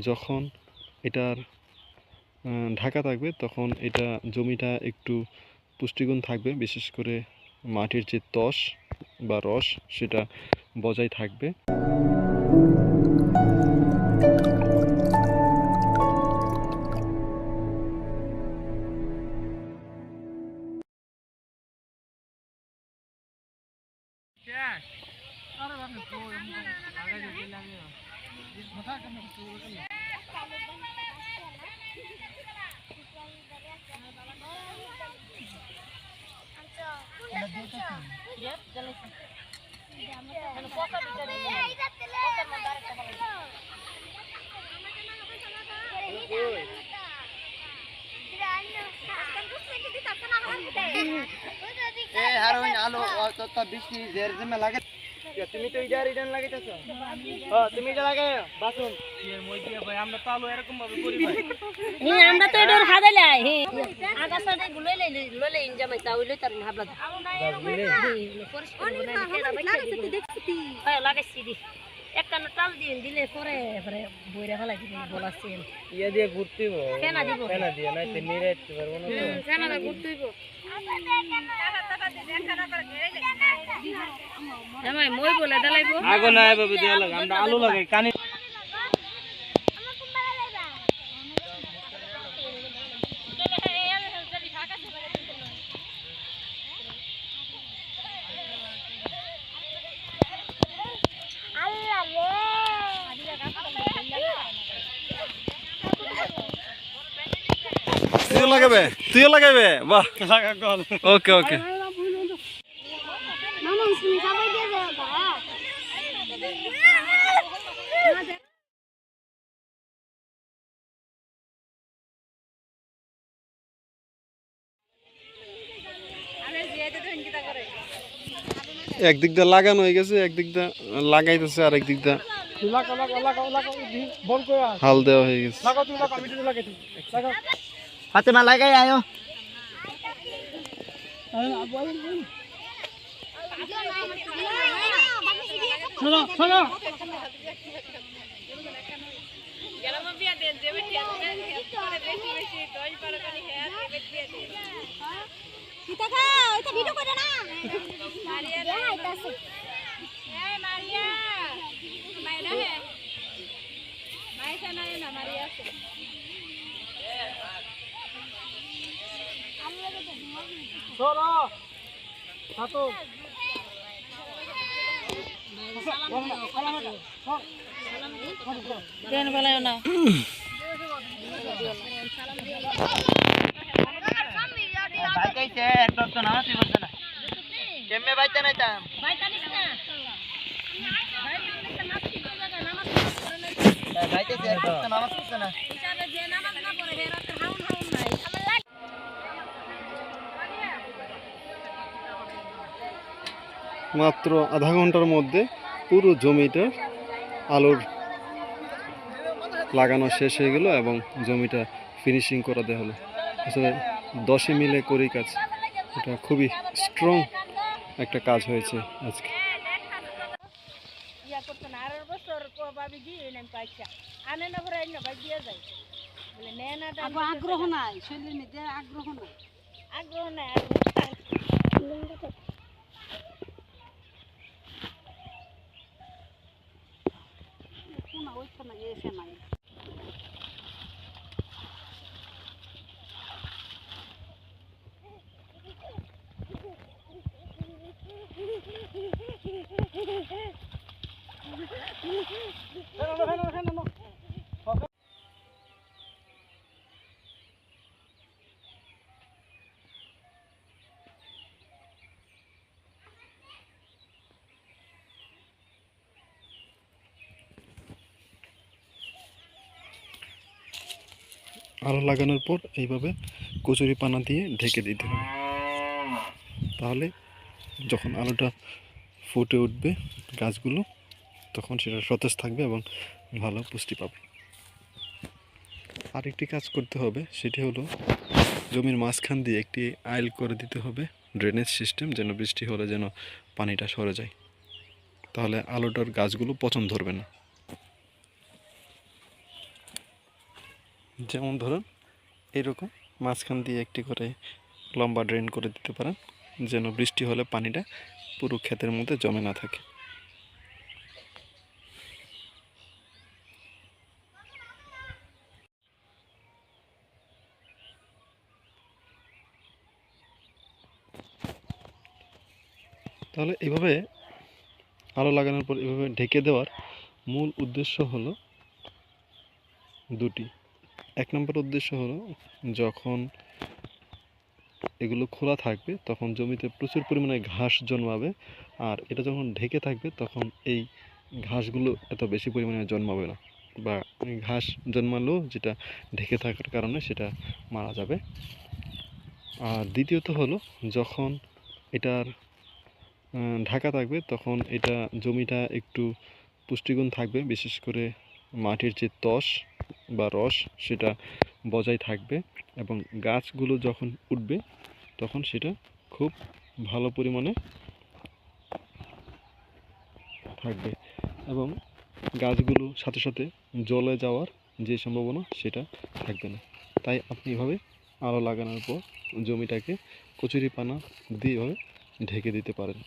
যখন এটার ঢাকা থাকবে, তখন এটা জমিটা একটু পুষ্টিগুণ থাকবে, বিশেষ করে মাটির যে তস বা রস, সেটা বজায় থাকবে। আলো তো বৃষ্টি জের জমে লাগে তুমি তো ইডার ইডান লাগাইতেছো? হ্যাঁ তুমি এটা লাগাই বাসুন। এর মধ্যে ভাই আমরা তো আলো এরকম ভাবে করি ভাই হি। আমরা তো এডর হাদাইলাই হি আগাছাটা গুলো লই লই লই তা হইল তার হাবলা পরিষ্কার হ্যাঁ লাগাইছি দি। একখান টাল দিন দিলে পরে পরে বইরা ফেলাই দিবি বলাছি ইয়া দিয়ে ঘুরতেইব। ফেনা দিব। ফেনা দিয়ে নাই তো নিরাইতে পারব না তো। ফেনাটা ঘুরতে হইব জামাই মই বলে দালাইব। আগো না এভাবে দেওয়া লাগে। আমরা আলু লাগাই কানি তুইও লাগাবে তুইও লাগাবে বাহ ওকে ওকে একদিক দিয়ে লাগানো হয়ে গেছে একদিক দিয়ে লাগাইতেছে আর একদিক দিয়ে হাল দেওয়া হয়ে গেছে লাগাও তুমি লাগাও আমি তো লাগাই দিই লাগাও ফাতেমা লাগাই আয়ো শোনো শোনো হাতো দেন ফেলাইও না। বাইকাইছে একদম তো নামাজি বলছে না। কেমনে বাইতে নাই তাম বাইতানিস না বাইতেছে একদম তো নামাজ পড়ছে না। হিসাবে যে নামাজ না পড়ে হে রাতে হাউন হাউন মাত্র আধা ঘণ্টার মধ্যে পুরো জমিটা আলুর লাগানো শেষ হয়ে গেল এবং জমিটা ফিনিশিং করে দেওয়া হলো। আসলে দশে মিলে করি কাজ এটা খুবই স্ট্রং একটা কাজ হয়েছে আজকে। ইয়া করতো আগ্রহ নাই আগ্রহ নাই। আগ্রহ নাই কোনা ওইখানে এসে নাই আলু লাগানোর পর এইভাবে কচুরি পানা দিয়ে ঢেকে দিতে হবে। তাহলে যখন আলুটা ফুটে উঠবে গাছগুলো, তখন সেটা সতেজ থাকবে এবং ভালো পুষ্টি পাবে। আরেকটি কাজ করতে হবে, সেটি হলো জমির মাঝখান দিয়ে একটি আইল করে দিতে হবে ড্রেনেজ সিস্টেম, যেন বৃষ্টি হলে যেন পানিটা সরে যায়। তাহলে আলুটার গাছগুলো পচন ধরবে না। যেমন ধরুন, এরকম মাঝখান দিয়ে একটি করে লম্বা ড্রেন করে দিতে পারেন, যেন বৃষ্টি হলে পানিটা পুরো ক্ষেতের মধ্যে জমে না থাকে। তাহলে এভাবে আলো লাগানোর পর এভাবে ঢেকে দেওয়ার মূল উদ্দেশ্য হলো দুটি। এক নম্বর উদ্দেশ্য হলো যখন এগুলো খোলা থাকবে, তখন জমিতে প্রচুর পরিমাণে ঘাস জন্মাবে আর এটা যখন ঢেকে থাকবে, তখন এই ঘাসগুলো এত বেশি পরিমাণে জন্মাবে না বা ঘাস জন্মালেও যেটা ঢেকে থাকার কারণে সেটা মারা যাবে। আর দ্বিতীয়ত হলো যখন এটার ঢাকা থাকবে, তখন এটা জমিটা একটু পুষ্টিগুণ থাকবে, বিশেষ করে মাটির যে তস বা রস সেটা বজায় থাকবে এবং গাছগুলো যখন উঠবে, তখন সেটা খুব ভালো পরিমাণে থাকবে এবং গাছগুলো সাথে সাথে জলে যাওয়ার যে সম্ভাবনা, সেটা থাকবে না। তাই আপনি এভাবে আলো লাগানোর পর জমিটাকে কচুরি পানা দিয়ে ঢেকে দিতে পারেন।